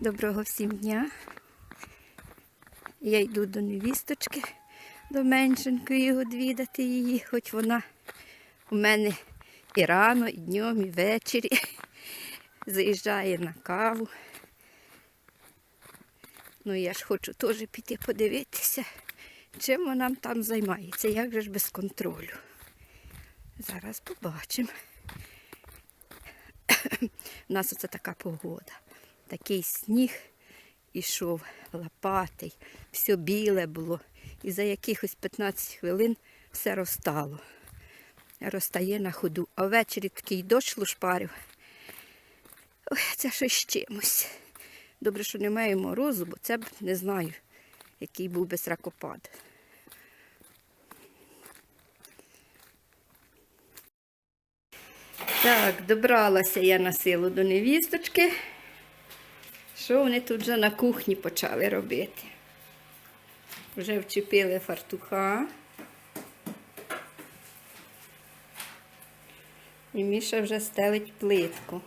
Доброго всім дня. Я йду до невісточки, до меншенької відвідати її, хоч вона у мене і рано, і днем, і ввечері. Заїжджає на каву. Ну я ж хочу теж піти подивитися, чим вона там займається, як же ж без контролю. Зараз побачимо. У нас оце така погода. Такий сніг ішов лопатий, все біле було. І за якихось 15 хвилин все розтало. Розтає на ходу. А ввечері такий дощ лушпарив. Ой, це щось з чимось. Добре, що немає морозу, бо це б не знаю, який був би сракопад. Так, добралася я на силу до невісточки. Що вони тут вже на кухні почали робити? Вже вчепили фартуха. І Міша вже стелить плитку.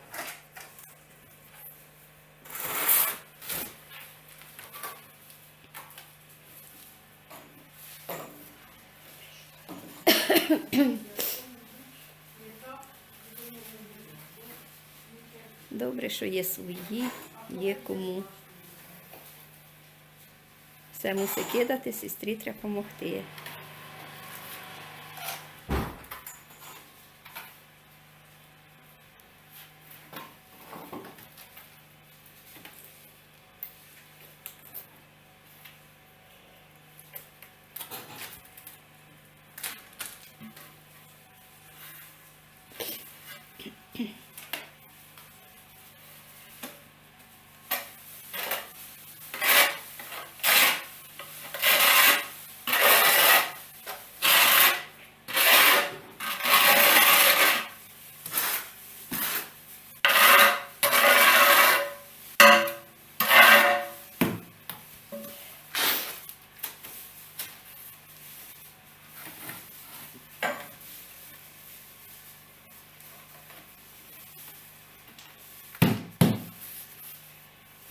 Добре, що є свої, є кому. Все мусить кидати, сестрі треба допомогти.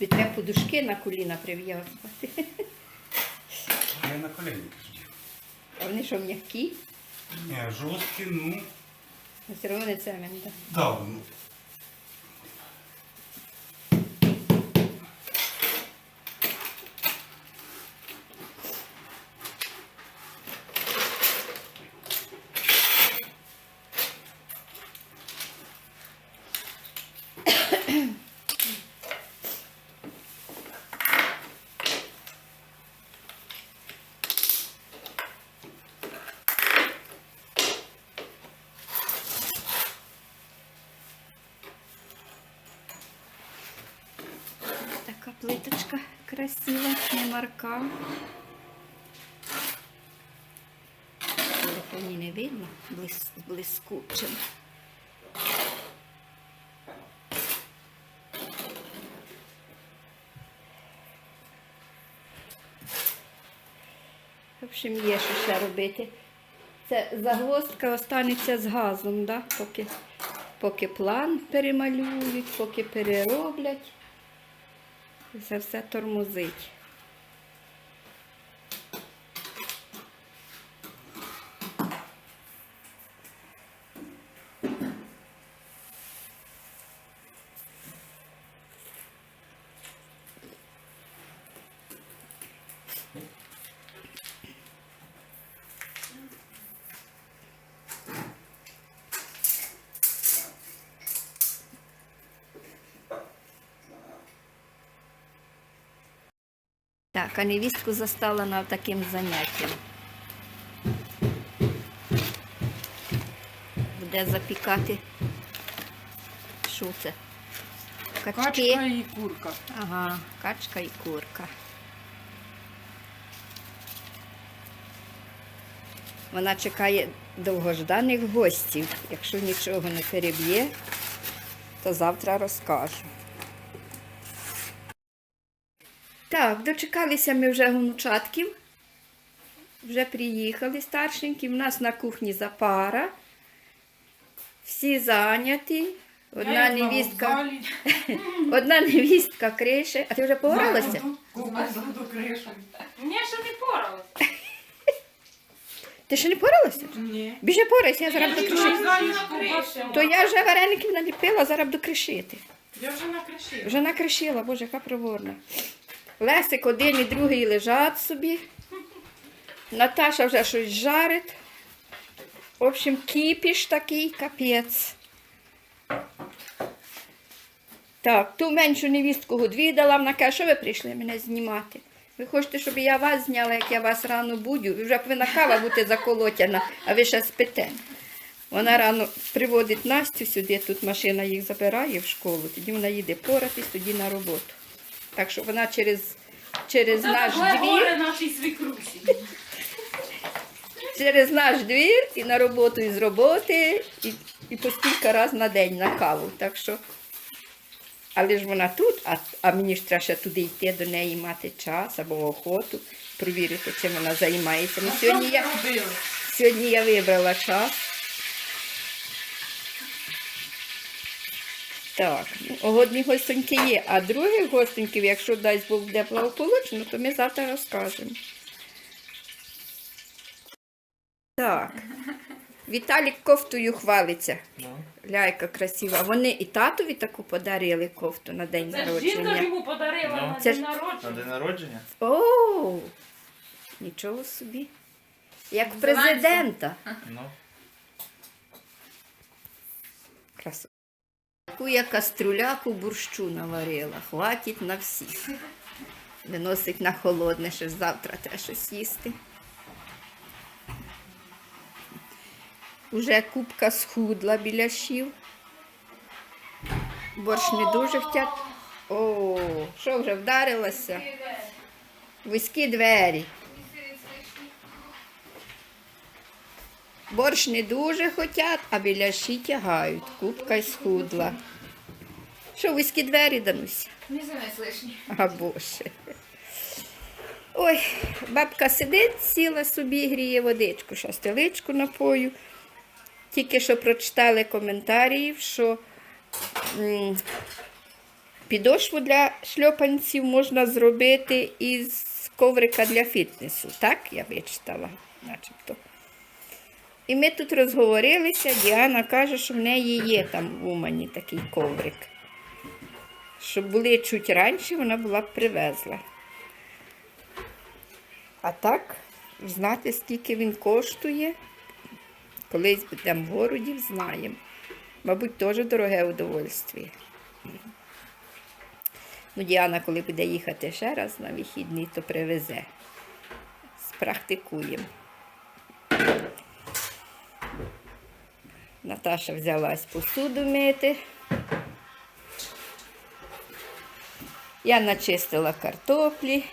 Тобі треба подушки на коліна прив'язувати. Я на коліні. А вони що м'які? Ні, жорсткі, ну, Все одно не цемент. да. да, ну. Така красива, не марка. Телефоні не видно, блис, блискучим. В общем, є що ще робити. Це загвоздка останеться з газом, да? поки, поки план перемалюють, поки перероблять. І Це все тормозить. Так, а невістку застала на таким заняттям. Буде запікати. Що це? Качки. Качка і курка. Ага, качка і курка. Вона чекає довгожданих гостів. Якщо нічого не переб'є, то завтра розкажу. Так, дочекалися ми вже гонучатків. Вже приїхали старшенькі. У нас на кухні запара. Всі зайняті. Одна невістка, одна невістка крише. А ти вже погралася? Ні, ще не поралась. Ти ще не поралася? Ні. Біжи порайся, я зараз буду кришити. То я вже вареників наліпила, зараз буду кришити. Я вже накришила. Вже накришила, боже, яка проворна. Лесик один і другий лежать собі. Наташа вже щось жарить. В общем, кіпіш такий, капець. Так, ту меншу невістку годві дала, вона каже, що ви прийшли мене знімати? Ви хочете, щоб я вас зняла, як я вас рано будю? Ви вже повинна кава бути заколотяна, а ви ще спите. Вона рано приводить Настю сюди, тут машина їх забирає в школу, тоді вона їде поратись, тоді на роботу. Так що вона через, через наш двір, нашій свікрусі. через наш двір і на роботу, і з роботи, і, і по кілька разів на день на каву. Так що, але ж вона тут, а, а мені ж треба ще туди йти до неї мати час або охоту, провірити, чим вона займається. Ну, сьогодні, я, сьогодні я вибрала час. Так, одні гостоньки є, а других гостоньків, якщо дасть Бог буде благополучно, то ми завтра розкажемо. Так. Віталік кофтою хвалиться. Ляйка красива. Вони і татові таку подарили кофту на день Це ж жінка народження. йому подарила на Це день ж- На день народження? О, нічого собі. Як президента. Ну. Красо. Таку я каструляку борщу наварила. Хватить на всіх. Виносить на холодне, ж завтра треба щось їсти. Уже кубка схудла біля щів. Борщ не дуже хотять. О, що вже вдарилося? Вузькі двері. Борщ не дуже хотять, а біляші тягають. Кубка й схудла. Що, вузькі двері, Дануся? Не знаю, слишні. А боже. Ой, бабка сидить, сіла собі, гріє водичку, ще стеличку напою. Тільки що прочитали коментарі, що м, підошву для шльопанців можна зробити із коврика для фітнесу. Так, я вичитала, начебто. І ми тут розговорилися, Діана каже, що в неї є там в Умані такий коврик. Щоб були чуть раніше, вона була б привезла. А так, знати, скільки він коштує, колись будемо в городі, знаємо. Мабуть, теж дороге удовольствие. Ну, Діана, коли буде їхати ще раз на вихідний, то привезе. Спрактикуємо. Наташа взялась посуду мити. Я начистила картоплі.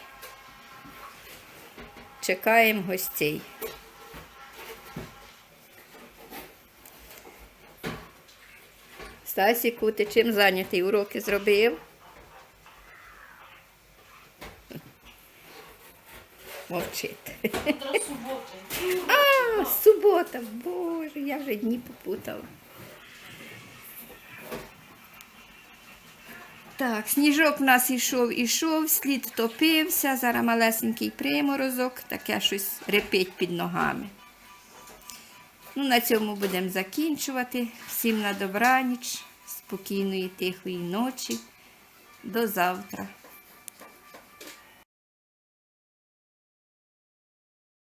Чекаємо гостей. Стасіку, ти чим зайнятий? Уроки зробив? Мовчить. А, субота, боже, я вже дні попутала. Так, сніжок в нас ішов, ішов, слід топився, зараз малесенький приморозок, таке щось репить під ногами. Ну, на цьому будемо закінчувати. Всім на добраніч, спокійної, тихої ночі. До завтра.